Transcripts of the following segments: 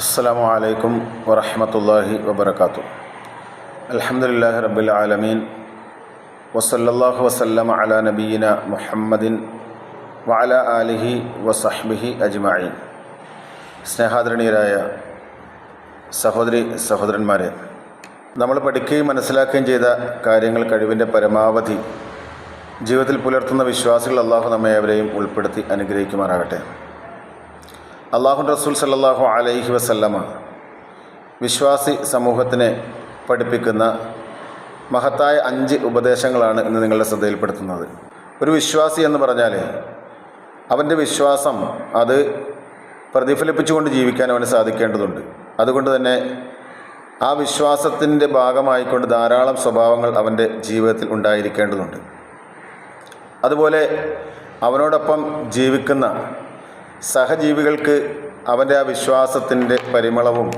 അസ്സാമു അലൈക്കും വറഹമത്തല്ലാഹി വബർക്കാത്തു അലഹമുല്ലാ റബ്ബിൽ ആലമീൻ. വസല്ലാഹു വസല്ലം അല നബീന മുഹമ്മദിൻ വാല ആലിഹി വസഹ്ബിഹി അജ്മായിൻ സ്നേഹാദരണീയരായ സഹോദരി സഹോദരന്മാരെ നമ്മൾ പഠിക്കുകയും മനസ്സിലാക്കുകയും ചെയ്ത കാര്യങ്ങൾ കഴിവിന്റെ പരമാവധി ജീവിതത്തിൽ പുലർത്തുന്ന വിശ്വാസികൾ അള്ളാഹു നമ്മെ അവരെയും ഉൾപ്പെടുത്തി അനുഗ്രഹിക്കുമാറാകട്ടെ. അള്ളാഹു റസൂൽ സല്ലാഹു അലൈഹി വസല്ലമ വിശ്വാസി സമൂഹത്തിനെ പഠിപ്പിക്കുന്ന മഹത്തായ അഞ്ച് ഉപദേശങ്ങളാണ് ഇന്ന് നിങ്ങളുടെ ശ്രദ്ധയിൽപ്പെടുത്തുന്നത്. ഒരു വിശ്വാസി എന്ന് പറഞ്ഞാൽ അവന്റെ വിശ്വാസം അത് പ്രതിഫലിപ്പിച്ചുകൊണ്ട് ജീവിക്കാൻ അവന് സാധിക്കേണ്ടതുണ്ട്. അതുകൊണ്ട് തന്നെ ആ വിശ്വാസത്തിന്റെ ഭാഗമായിക്കൊണ്ട് ധാരാളം സ്വഭാവങ്ങൾ അവന്റെ ജീവിതത്തിൽ ഉണ്ടായിരിക്കേണ്ടതുണ്ട്. അതുപോലെ അവനോടൊപ്പം ജീവിക്കുന്ന സഹജീവികൾക്ക് അവന്റെ ആ വിശ്വാസത്തിന്റെ പരിമളവും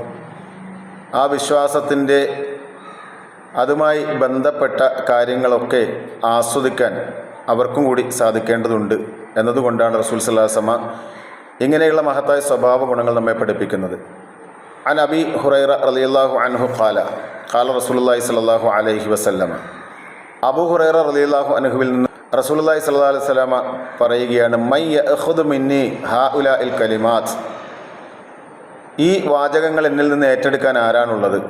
ആ വിശ്വാസത്തിന്റെ അതുമായി ബന്ധപ്പെട്ട കാര്യങ്ങളൊക്കെ ആസ്വദിക്കാൻ അവർക്കും കൂടി സാധിക്കേണ്ടതുണ്ട് എന്നതുകൊണ്ടാണ് റസൂൽ സല്ലാസമ ഇങ്ങനെയുള്ള മഹത്തായ സ്വഭാവ ഗുണങ്ങൾ നമ്മെ പഠിപ്പിക്കുന്നത്. അൻ അബി ഹുറൈറ റലിയല്ലാഹു അൻഹു ഖാല ഖാല റസൂലുള്ളാഹി സ്വല്ലല്ലാഹു അലൈഹി വസല്ലമ. അബു ഹുറൈറ റലിയല്ലാഹു അൻഹുവിൽ നിന്ന് റസൂലുള്ളാഹി സ്വല്ലല്ലാഹു അലൈഹി വസല്ലമ പറയുകയാണ് മൈ യഖുദു മിന്നി ഹാഉല ഇൽ കലിമാത്ത്. ഈ വാചകങ്ങൾ എന്നിൽ നിന്ന് ഏറ്റെടുക്കാൻ ആരാണുള്ളത്?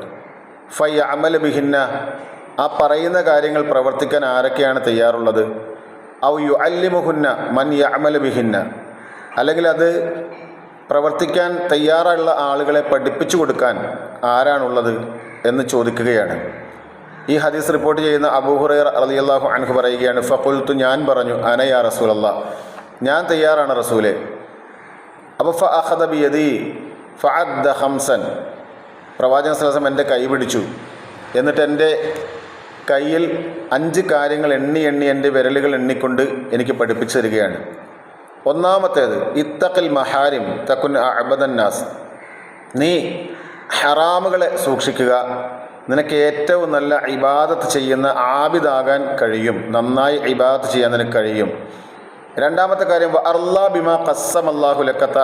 ഫൈ അമൽ ബിഹിന്ന. ആ പറയുന്ന കാര്യങ്ങൾ പ്രവർത്തിക്കാൻ ആരൊക്കെയാണ് തയ്യാറുള്ളത്? ഔ യു അല്ലിമുഹുന്ന മൻ അമൽ ബിഹിന്ന. അല്ലെങ്കിൽ അത് പ്രവർത്തിക്കാൻ തയ്യാറുള്ള ആളുകളെ പഠിപ്പിച്ചു കൊടുക്കാൻ ആരാണുള്ളത് എന്ന് ചോദിക്കുകയാണ്. ഈ ഹദീസ് റിപ്പോർട്ട് ചെയ്യുന്ന അബൂഹുറൈർ അലിയല്ലാഹു അൻഹു പറയുകയാണ് ഫക്കുൽത്തു ഞാൻ പറഞ്ഞു അനയാ റസൂലല്ല ഞാൻ തയ്യാറാണ് റസൂലെ. അപ്പോൾ ഫ അഹദ ബിയദി ഫഅദ്ദ ഹംസൻ പ്രവാചക സ്ഥലം എന്റെ കൈ പിടിച്ചു. എന്നിട്ട് എന്റെ കയ്യിൽ അഞ്ച് കാര്യങ്ങൾ എണ്ണി എണ്ണി എന്റെ വിരലുകൾ എണ്ണിക്കൊണ്ട് എനിക്ക് പഠിപ്പിച്ചു തരികയാണ്. ഒന്നാമത്തേത് ഇത്തക്കൽ മഹാരിം തക്കുൻ അബദന്നാസ് നീ ഹറാമുകളെ സൂക്ഷിക്കുക നിനക്ക് ഏറ്റവും നല്ല ഇബാദത്ത് ചെയ്യുന്ന ആബിദാകാൻ കഴിയും. നന്നായി ഇബാദത്ത് ചെയ്യാൻ നിനക്ക് കഴിയും. രണ്ടാമത്തെ കാര്യം അർലാ ബിമ കസ്സം അള്ളാഹു ലക്കത്ത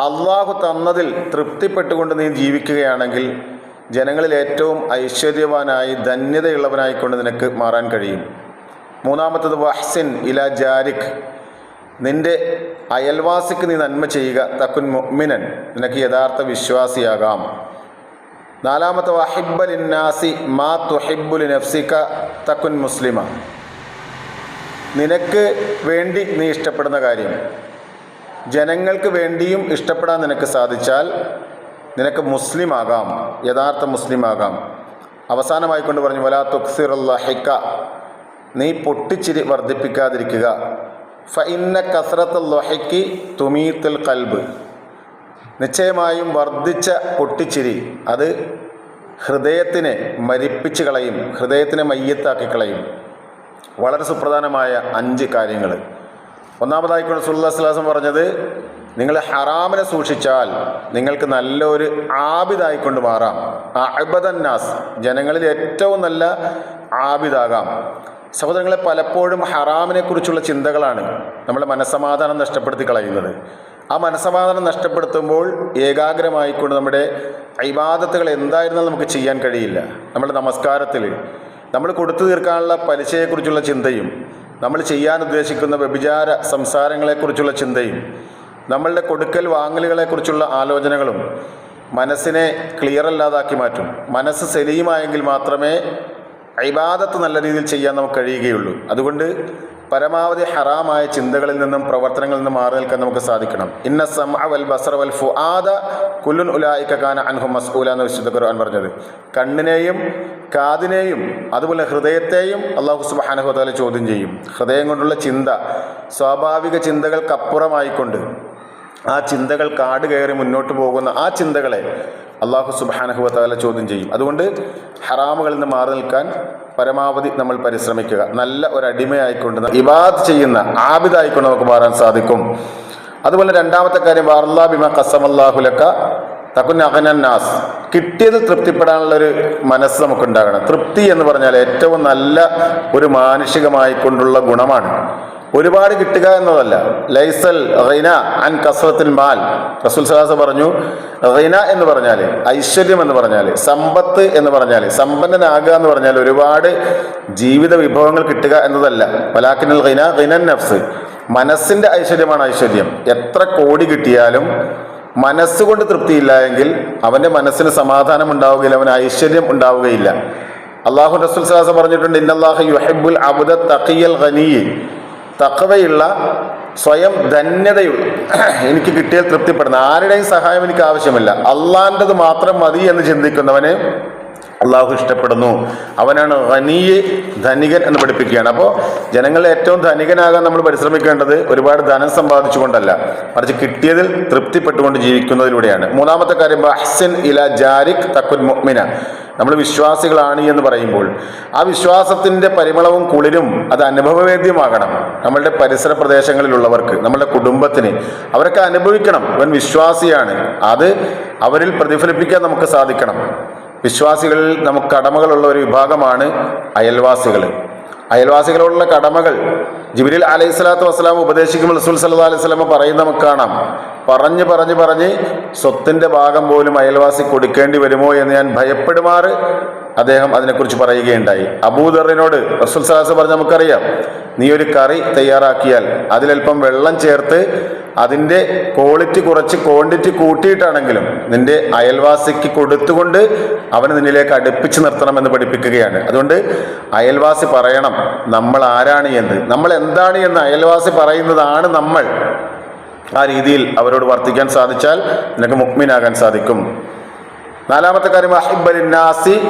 അള്ളാഹു തന്നതിൽ തൃപ്തിപ്പെട്ടുകൊണ്ട് നീ ജീവിക്കുകയാണെങ്കിൽ ജനങ്ങളിൽ ഏറ്റവും ഐശ്വര്യവാനായി ധന്യതയുള്ളവനായിക്കൊണ്ട് നിനക്ക് മാറാൻ കഴിയും. മൂന്നാമത്തത് വഹ്സിൻ ഇല ജാരിഖ് നിന്റെ അയൽവാസിക്ക് നീ നന്മ ചെയ്യുക തക്കുൻ മുഅ്മിനൻ. നിനക്ക് യഥാർത്ഥ വിശ്വാസിയാകാം. നാലാമത്തെ വഹിബ്ബൽ ഇന്നാസി മാ തുഹിബുൽ നഫ്സിക തക്കുൻ മുസ്ലിമ. നിനക്ക് വേണ്ടി നീ ഇഷ്ടപ്പെടുന്ന കാര്യം ജനങ്ങൾക്ക് വേണ്ടിയും ഇഷ്ടപ്പെടാൻ നിനക്ക് സാധിച്ചാൽ നിനക്ക് മുസ്ലിമാകാം യഥാർത്ഥ മുസ്ലിമാകാം. അവസാനമായി കൊണ്ട് പറഞ്ഞു വലാ തുക്സിറുള്ള ഹിക്ക നീ പൊട്ടിച്ചിരി വർദ്ധിപ്പിക്കാതിരിക്കുക. ഫ ഇന്ന കസറത്ത് ലൊഹയ്ക്ക് തുമീത്തുൽ കൽബ്. നിശ്ചയമായും വർദ്ധിച്ച പൊട്ടിച്ചിരി അത് ഹൃദയത്തിനെ മരിപ്പിച്ച് കളയും ഹൃദയത്തിനെ മയ്യത്താക്കി കളയും. വളരെ സുപ്രധാനമായ അഞ്ച് കാര്യങ്ങൾ ഒന്നാമതായിക്കൊണ്ട് സുല്ലാസ്ലാസം പറഞ്ഞത് നിങ്ങൾ ഹറാമിനെ സൂക്ഷിച്ചാൽ നിങ്ങൾക്ക് നല്ലൊരു ആബിദായിക്കൊണ്ട് മാറാം. അബദന്നാസ് ജനങ്ങളിൽ ഏറ്റവും നല്ല ആബിദാകാം. സഹോദരങ്ങളെ പലപ്പോഴും ഹറാമിനെക്കുറിച്ചുള്ള ചിന്തകളാണ് നമ്മുടെ മനസ്സമാധാനം നഷ്ടപ്പെടുത്തി കളയുന്നത്. ആ മനസ്സമാധാനം നഷ്ടപ്പെടുത്തുമ്പോൾ ഏകാഗ്രമായിക്കൊണ്ട് നമ്മുടെ ഇബാദത്തുകൾ എന്തായിരുന്നാലും നമുക്ക് ചെയ്യാൻ കഴിയില്ല. നമ്മുടെ നമസ്കാരത്തിൽ നമ്മൾ കൊടുത്തു തീർക്കാനുള്ള പലിശയെക്കുറിച്ചുള്ള ചിന്തയും നമ്മൾ ചെയ്യാൻ ഉദ്ദേശിക്കുന്ന വ്യഭിചാര സംസാരങ്ങളെക്കുറിച്ചുള്ള ചിന്തയും നമ്മളുടെ കൊടുക്കൽ വാങ്ങലുകളെക്കുറിച്ചുള്ള ആലോചനകളും മനസ്സിനെ ക്ലിയർ അല്ലാതാക്കി മാറ്റും. മനസ്സ് സലീമായെങ്കിൽ മാത്രമേ ഇബാദത്ത് നല്ല രീതിയിൽ ചെയ്യാൻ നമുക്ക് കഴിയുകയുള്ളൂ. അതുകൊണ്ട് പരമാവധി ഹറാമായ ചിന്തകളിൽ നിന്നും പ്രവർത്തനങ്ങളിൽ നിന്നും മാറി നിൽക്കാൻ നമുക്ക് സാധിക്കണം. ഇന്ന സം അവൽ ബസർ വൽ ഫു ആദ കുല്ലുൻ ഉലായിക്കാന അൻഹു മസ്ഊല എന്ന് വിശുദ്ധ ഖുർആൻ പറഞ്ഞത്. കണ്ണിനെയും കാതിനെയും അതുപോലെ ഹൃദയത്തെയും അള്ളാഹു സുബ്ഹാനഹു തആല ചോദ്യം ചെയ്യും. ഹൃദയം കൊണ്ടുള്ള ചിന്ത സ്വാഭാവിക ചിന്തകൾക്കപ്പുറമായിക്കൊണ്ട് ആ ചിന്തകൾ കാട് കയറി മുന്നോട്ട് പോകുന്ന ആ ചിന്തകളെ അള്ളാഹു സുബാനഹുവ താല ചോദ്യം ചെയ്യും. അതുകൊണ്ട് ഹറാമുകളിൽ നിന്ന് മാറി നിൽക്കാൻ പരമാവധി നമ്മൾ പരിശ്രമിക്കുക. നല്ല ഒരു അടിമയായിക്കൊണ്ട് ഇബാദ് ചെയ്യുന്ന ആബിദായിക്കൊണ്ട് നമുക്ക് മാറാൻ സാധിക്കും. അതുപോലെ രണ്ടാമത്തെ കാര്യം വാർലാ ബിമ കസമല്ലാഹുലക്ക തക്കുൻ അഹനന്നാസ് കിട്ടിയത് തൃപ്തിപ്പെടാനുള്ളൊരു മനസ്സ് നമുക്കുണ്ടാകണം. തൃപ്തി എന്ന് പറഞ്ഞാൽ ഏറ്റവും നല്ല ഒരു മാനുഷികമായിക്കൊണ്ടുള്ള ഗുണമാണ്. ഒരുപാട് കിട്ടുക എന്നതല്ല. ലൈസൽ റൈന അൻ കസ്രത്തിൽ മാൽ. റസൂൽ സലാസ് പറഞ്ഞു റൈന എന്ന് പറഞ്ഞാൽ ഐശ്വര്യം എന്ന് പറഞ്ഞാൽ സമ്പത്ത് എന്ന് പറഞ്ഞാൽ സമ്പന്നനാകുക എന്ന് പറഞ്ഞാൽ ഒരുപാട് ജീവിത വിഭവങ്ങൾ കിട്ടുക എന്നതല്ല. വലാക്കിനൽ റൈന റൈനൻ നഫ്സ്. മനസ്സിന്റെ ഐശ്വര്യമാണ് ഐശ്വര്യം. എത്ര കോടി കിട്ടിയാലും മനസ്സുകൊണ്ട് തൃപ്തിയില്ല എങ്കിൽ അവന്റെ മനസ്സിന് സമാധാനം ഉണ്ടാവുകയില്ല അവന് ഐശ്വര്യം ഉണ്ടാവുകയില്ല. അള്ളാഹു റസൂൽ സലാസ് പറഞ്ഞിട്ടുണ്ട് ഇന്നല്ലാഹു യുഹബുൽ അബുദ തഖിയൽ ഖനിയ് തക്കവയുള്ള സ്വയം ധന്യതയുള്ള എനിക്ക് കിട്ടിയാൽ തൃപ്തിപ്പെടുന്ന. ആരുടെയും സഹായം എനിക്ക് ആവശ്യമില്ല. അള്ളാന്റെത് മാത്രം മതി എന്ന് ചിന്തിക്കുന്നവന് അള്ളാഹു ഇഷ്ടപ്പെടുന്നു. അവനാണ് ഖനീയ് ധനികൻ എന്ന് പഠിപ്പിക്കുകയാണ്. അപ്പോൾ ജനങ്ങളെ ഏറ്റവും ധനികനാകാൻ നമ്മൾ പരിശ്രമിക്കേണ്ടത് ഒരുപാട് ധനം സമ്പാദിച്ചുകൊണ്ടല്ല. മറിച്ച് കിട്ടിയതിൽ തൃപ്തിപ്പെട്ടുകൊണ്ട് ജീവിക്കുന്നതിലൂടെയാണ്. മൂന്നാമത്തെ കാര്യം അഹ്സിൻ ഇല ജാരിഖ് തക്കുൻ മുഅ്മിന. നമ്മൾ വിശ്വാസികളാണ് എന്ന് പറയുമ്പോൾ ആ വിശ്വാസത്തിന്റെ പരിമളവും കുളിരും അത് അനുഭവവേദ്യമാകണം. നമ്മളുടെ പരിസര പ്രദേശങ്ങളിലുള്ളവർക്ക് നമ്മളുടെ കുടുംബത്തിന് അവരൊക്കെ അനുഭവിക്കണം. അവൻ വിശ്വാസിയാണ്. അത് അവരിൽ പ്രതിഫലിപ്പിക്കാൻ നമുക്ക് സാധിക്കണം. വിശ്വാസികളിൽ നമുക്ക് കടമകളുള്ള ഒരു വിഭാഗമാണ് അയൽവാസികൾ. അയൽവാസികളോടുള്ള കടമകൾ ജിബിരിൽ അലൈഹി സ്വലാത്തു വസ്സലാം ഉപദേശിക്കുമ്പോൾ റസൂൽ സല്ലാ അലൈഹി സ്വലാമ പറയുന്ന നമുക്ക് കാണാം. പറഞ്ഞ് പറഞ്ഞ് പറഞ്ഞ് സ്വത്തിന്റെ ഭാഗം പോലും അയൽവാസി കൊടുക്കേണ്ടി വരുമോ എന്ന് ഞാൻ ഭയപ്പെടുമാറ് അദ്ദേഹം അതിനെക്കുറിച്ച് പറയുകയുണ്ടായി. അബൂദറിനോട് റസൂൽ സലാസ് പറഞ്ഞ് നമുക്കറിയാം നീ ഒരു കറി തയ്യാറാക്കിയാൽ അതിലൽപ്പം വെള്ളം ചേർത്ത് അതിന്റെ ക്വാളിറ്റി കുറച്ച് ക്വാണ്ടിറ്റി കൂട്ടിയിട്ടാണെങ്കിലും നിന്റെ അയൽവാസിക്ക് കൊടുത്തുകൊണ്ട് അവന് നിന്നിലേക്ക് അടുപ്പിച്ച് നിർത്തണമെന്ന് പഠിപ്പിക്കുകയാണ്. അതുകൊണ്ട് അയൽവാസി പറയണം നമ്മൾ ആരാണ് എന്ന്? നമ്മൾ എന്താണ് എന്ന്? അയൽവാസി പറയുന്നതാണ് നമ്മൾ. ആ രീതിയിൽ അവരോട് വർത്തിക്കാൻ സാധിച്ചാൽ നിനക്ക് മുക്മിനാകാൻ സാധിക്കും. നാലാമത്തെ കാര്യം അഹിബലിനാസി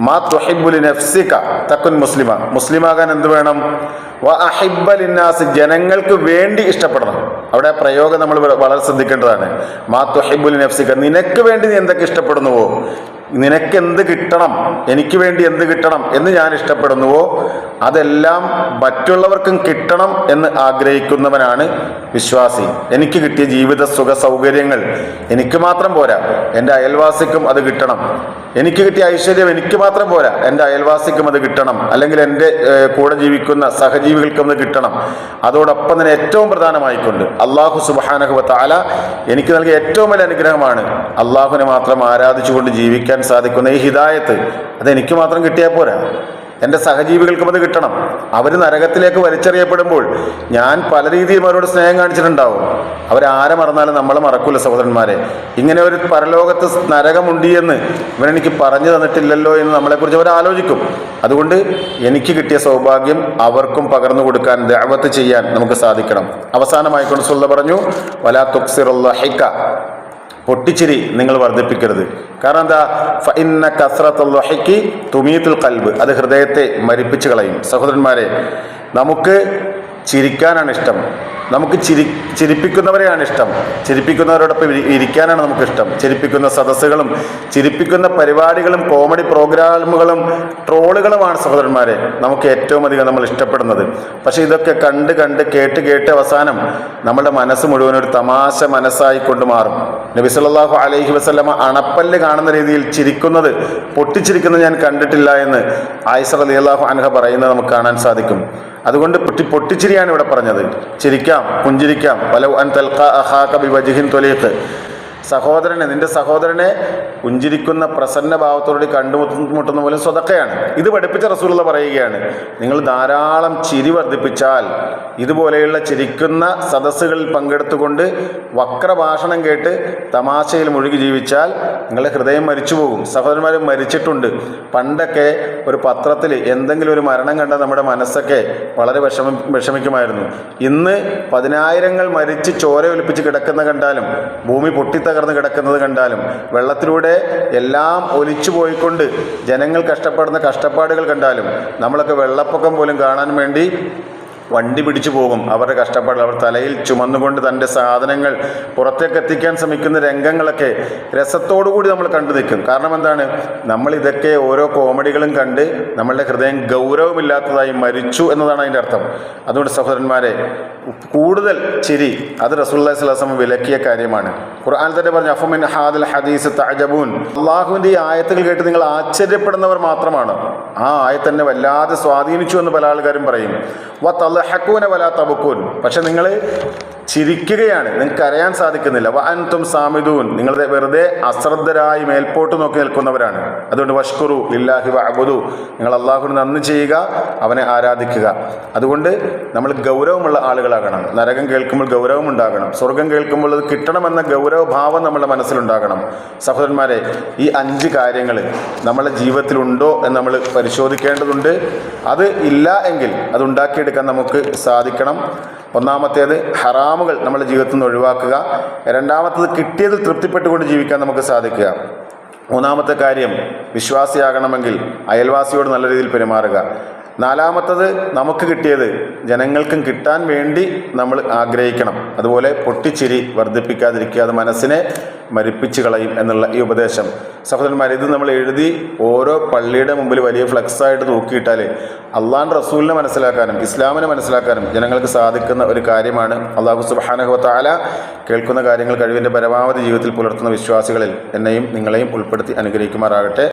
മാ തുഹിബുലി നഫ്സിക തക്കുൻ മുസ്ലിമ. മുസ്ലിമാകാൻ എന്ത് വേണം? വ അഹിബലിന്നാസി ജനങ്ങൾക്ക് വേണ്ടി ഇഷ്ടപ്പെടണം. അവിടെ പ്രയോഗം നമ്മൾ വളരെ ശ്രദ്ധിക്കേണ്ടതാണ്. മാ തുഹിബുലി നഫ്സിക. നിനക്ക് വേണ്ടി നീ എന്തൊക്കെ ഇഷ്ടപ്പെടുന്നുവോ? നിനക്ക് എന്ത് കിട്ടണം? എനിക്ക് വേണ്ടി എന്ത് കിട്ടണം എന്ന് ഞാൻ ഇഷ്ടപ്പെടുന്നുവോ? അതെല്ലാം മറ്റുള്ളവർക്കും കിട്ടണം എന്ന് ആഗ്രഹിക്കുന്നവനാണ് വിശ്വാസി. എനിക്ക് കിട്ടിയ ജീവിത സുഖ സൗകര്യങ്ങൾ എനിക്ക് മാത്രം പോരാ. എന്റെ അയൽവാസിക്കും അത് കിട്ടണം. എനിക്ക് കിട്ടിയ ഐശ്വര്യം എനിക്ക് മാത്രം പോരാ. എന്റെ അയൽവാസിക്കും അത് കിട്ടണം. അല്ലെങ്കിൽ എന്റെ കൂടെ ജീവിക്കുന്ന സഹജീവികൾക്കും അത് കിട്ടണം. അതോടൊപ്പം തന്നെ ഏറ്റവും പ്രധാനമായിക്കൊണ്ട് അള്ളാഹു സുബാനഹുബ താല എനിക്ക് നൽകിയ ഏറ്റവും വലിയ അനുഗ്രഹമാണ് അള്ളാഹുവിനെ മാത്രം ആരാധിച്ചുകൊണ്ട് ജീവിക്കാൻ സാധിക്കുന്ന ഈ ഹിദായത്ത് അതെനിക്ക് മാത്രം കിട്ടിയാൽ പോരാ. എന്റെ സഹജീവികൾക്കും അത് കിട്ടണം. അവർ നരകത്തിലേക്ക് വലിച്ചെറിയപ്പെടുമ്പോൾ ഞാൻ പല രീതിയിലും അവരോട് സ്നേഹം കാണിച്ചിട്ടുണ്ടാവും. അവരാരെ മറന്നാലും നമ്മൾ മറക്കൂല സഹോദരന്മാരെ. ഇങ്ങനെ ഒരു പരലോകത്ത് നരകമുണ്ട് എന്ന് ഇവനെനിക്ക് പറഞ്ഞു തന്നിട്ടില്ലല്ലോ എന്ന് നമ്മളെക്കുറിച്ച് അവർ ആലോചിക്കും. അതുകൊണ്ട് എനിക്ക് കിട്ടിയ സൗഭാഗ്യം അവർക്കും പകർന്നു കൊടുക്കാൻ ദഅവത്ത് ചെയ്യാൻ നമുക്ക് സാധിക്കണം. അവസാനമായിക്കൊണ്ട് സുല്ല പറഞ്ഞു വലാ തുക്സിറുള്ള ഹൈക്ക പൊട്ടിച്ചിരി നിങ്ങൾ വർദ്ധിപ്പിക്കരുത്. കാരണം എന്താ? ഇന്ന കസ്രത്തുൽഹയ്ക്ക് തുമീത്തുൽ കൽബ് അത് ഹൃദയത്തെ മരിപ്പിച്ച് കളയും. സഹോദരന്മാരെ നമുക്ക് ചിരിക്കാനാണ് ഇഷ്ടം. നമുക്ക് ചിരി ചിരിപ്പിക്കുന്നവരെയാണ് ഇഷ്ടം. ചിരിപ്പിക്കുന്നവരോടൊപ്പം ഇരി- ഇരിക്കാനാണ് നമുക്ക് ഇഷ്ടം. ചിരിപ്പിക്കുന്ന സദസ്സുകളും ചിരിപ്പിക്കുന്ന പരിപാടികളും കോമഡി പ്രോഗ്രാമുകളും ട്രോളുകളുമാണ് സഹോദരന്മാരെ നമുക്ക് ഏറ്റവും അധികം നമ്മൾ ഇഷ്ടപ്പെടുന്നത്. പക്ഷേ ഇതൊക്കെ കണ്ട് കണ്ട് കേട്ട് കേട്ട് അവസാനം നമ്മുടെ മനസ്സ് മുഴുവൻ ഒരു തമാശ മനസ്സായി കൊണ്ട് മാറും. നബി സല്ലല്ലാഹു അലൈഹി വസല്ലമ അണപ്പല്ല് കാണുന്ന രീതിയിൽ ചിരിക്കുന്നത് പൊട്ടിച്ചിരിക്കുന്നത് ഞാൻ കണ്ടിട്ടില്ല എന്ന് ആയിസർ അലി അള്ളാഹു അൻഹ പറയുന്നത് നമുക്ക് കാണാൻ സാധിക്കും. അതുകൊണ്ട് പൊട്ടി പൊട്ടിച്ചിരിയാണ് ഇവിടെ പറഞ്ഞത്. ചിരിക്കാം പുഞ്ചിരിക്കാം. വലൗ അൻ തൽഖ അഹാക ബി വജ്ഹിൻ തൊലീഖ്. സഹോദരനെ നിന്റെ സഹോദരനെ പുഞ്ചിരിക്കുന്ന പ്രസന്ന ഭാവത്തോടെ കണ്ടുമുട്ടുന്ന പോലും സ്വതക്കയാണ്. ഇത് പഠിപ്പിച്ച റസൂലുള്ള പറയുകയാണ് നിങ്ങൾ ധാരാളം ചിരി വർദ്ധിപ്പിച്ചാൽ ഇതുപോലെയുള്ള ചിരിക്കുന്ന സദസ്സുകളിൽ പങ്കെടുത്തുകൊണ്ട് വക്രഭാഷണം കേട്ട് തമാശയിൽ മുഴുകി ജീവിച്ചാൽ നിങ്ങളുടെ ഹൃദയം മരിച്ചു പോകും സഹോദരന്മാർ മരിച്ചിട്ടുണ്ട്. പണ്ടൊക്കെ ഒരു പത്രത്തിൽ എന്തെങ്കിലും ഒരു മരണം കണ്ട നമ്മുടെ മനസ്സൊക്കെ വളരെ വിഷമ വിഷമിക്കുമായിരുന്നു. ഇന്ന് പതിനായിരങ്ങൾ മരിച്ച് ചോര ഒലിപ്പിച്ച് കിടക്കുന്ന കണ്ടാലും ഭൂമി പൊട്ടിത്തകർന്ന് കിടക്കുന്നത് കണ്ടാലും വെള്ളത്തിലൂടെ എല്ലാം ഒലിച്ചു പോയിക്കൊണ്ട് ജനങ്ങൾ കഷ്ടപ്പെടുന്ന കഷ്ടപ്പാടുകൾ കണ്ടാലും നമ്മളൊക്കെ വെള്ളപ്പൊക്കം പോലും കാണാൻ വേണ്ടി വണ്ടി പിടിച്ചു പോകും. അവരുടെ കഷ്ടപ്പാട് അവർ തലയിൽ ചുമന്നുകൊണ്ട് തന്റെ സാധനങ്ങൾ പുറത്തേക്ക് എത്തിക്കാൻ ശ്രമിക്കുന്ന രംഗങ്ങളൊക്കെ രസത്തോടുകൂടി നമ്മൾ കണ്ടു നിൽക്കും. കാരണം എന്താണ്? നമ്മൾ ഇതൊക്കെ ഓരോ കോമഡികളും കണ്ട് നമ്മളുടെ ഹൃദയം ഗൗരവമില്ലാത്തതായി മരിച്ചു എന്നതാണ് അതിന്റെ അർത്ഥം. അതുകൊണ്ട് സഹോദരന്മാരെ കൂടുതൽ ചിരി അത് റസൂല്ലി സ്വലാസം വിലക്കിയ കാര്യമാണ്. ഖുർആൻ തന്നെ പറഞ്ഞു അഫമിൻ ഹാദൽ ഹദീസ് തഅജബൂൻ. അള്ളാഹുവിന്റെ ഈ ആയത്തുകൾ കേട്ട് നിങ്ങൾ ആശ്ചര്യപ്പെടുന്നവർ മാത്രമാണ്. ആ ആയത്തന്നെ വല്ലാതെ സ്വാധീനിച്ചു എന്ന് പല ആൾക്കാരും പറയും. വ തലഹക്കൂന വല തബുക്കൂൻ പക്ഷെ നിങ്ങൾ ചിരിക്കുകയാണ്. നിങ്ങൾക്ക് അറിയാൻ സാധിക്കുന്നില്ല. വാൻതും സാമിദൂൻ. നിങ്ങൾ വെറുതെ അശ്രദ്ധരായി മേൽപോട്ട് നോക്കി നിൽക്കുന്നവരാണ്. അതുകൊണ്ട് വഷ്കുറു ഇല്ലാഹി വഅബുദു. നിങ്ങൾ അള്ളാഹുവിന് നന്ദി ചെയ്യുക അവനെ ആരാധിക്കുക. അതുകൊണ്ട് നമ്മൾ ഗൗരവമുള്ള ആളുകളാകണം. നരകം കേൾക്കുമ്പോൾ ഗൗരവം ഉണ്ടാകണം. സ്വർഗം കേൾക്കുമ്പോൾ അത് കിട്ടണമെന്ന ഗൗരവഭാവം നമ്മുടെ മനസ്സിലുണ്ടാകണം. സഹോദരന്മാരെ ഈ അഞ്ച് കാര്യങ്ങൾ നമ്മുടെ ജീവിതത്തിലുണ്ടോ എന്ന് നമ്മൾ പരിശോധിക്കേണ്ടതുണ്ട്. അത് ഇല്ല എങ്കിൽ അത് ഉണ്ടാക്കിയെടുക്കാൻ നമുക്ക് സാധിക്കണം. ഒന്നാമത്തേത് ഹറാമുകൾ നമ്മുടെ ജീവിതത്തിൽ നിന്ന് ഒഴിവാക്കുക. രണ്ടാമത്തേത് കിട്ടിയതിൽ തൃപ്തിപ്പെട്ടുകൊണ്ട് ജീവിക്കാൻ നമുക്ക് സാധിക്കുക. മൂന്നാമത്തെ കാര്യം വിശ്വാസിയാകണമെങ്കിൽ അയൽവാസിയോട് നല്ല രീതിയിൽ പെരുമാറുക. നാലാമത്തത് നമുക്ക് കിട്ടിയത് ജനങ്ങൾക്കും കിട്ടാൻ വേണ്ടി നമ്മൾ ആഗ്രഹിക്കണം. അതുപോലെ പൊട്ടിച്ചിരി വർദ്ധിപ്പിക്കാതിരിക്കുക അത് മനസ്സിനെ മരിപ്പിച്ച് കളയും എന്നുള്ള ഈ ഉപദേശം. സഹോദരന്മാർ ഇത് നമ്മൾ എഴുതി ഓരോ പള്ളിയുടെ മുമ്പിൽ വലിയ ഫ്ലെക്സായിട്ട് തൂക്കിയിട്ടാൽ അള്ളാൻ റസൂലിനെ മനസ്സിലാക്കാനും ഇസ്ലാമിനെ മനസ്സിലാക്കാനും ജനങ്ങൾക്ക് സാധിക്കുന്ന ഒരു കാര്യമാണ്. അള്ളാഹു സുബാനഹുത്താല കേൾക്കുന്ന കാര്യങ്ങൾ കഴിവിന്റെ പരമാവധി ജീവിതത്തിൽ പുലർത്തുന്ന വിശ്വാസികളിൽ എന്നെയും നിങ്ങളെയും ഉൾപ്പെടുത്തി അനുഗ്രഹിക്കുമാറാകട്ടെ.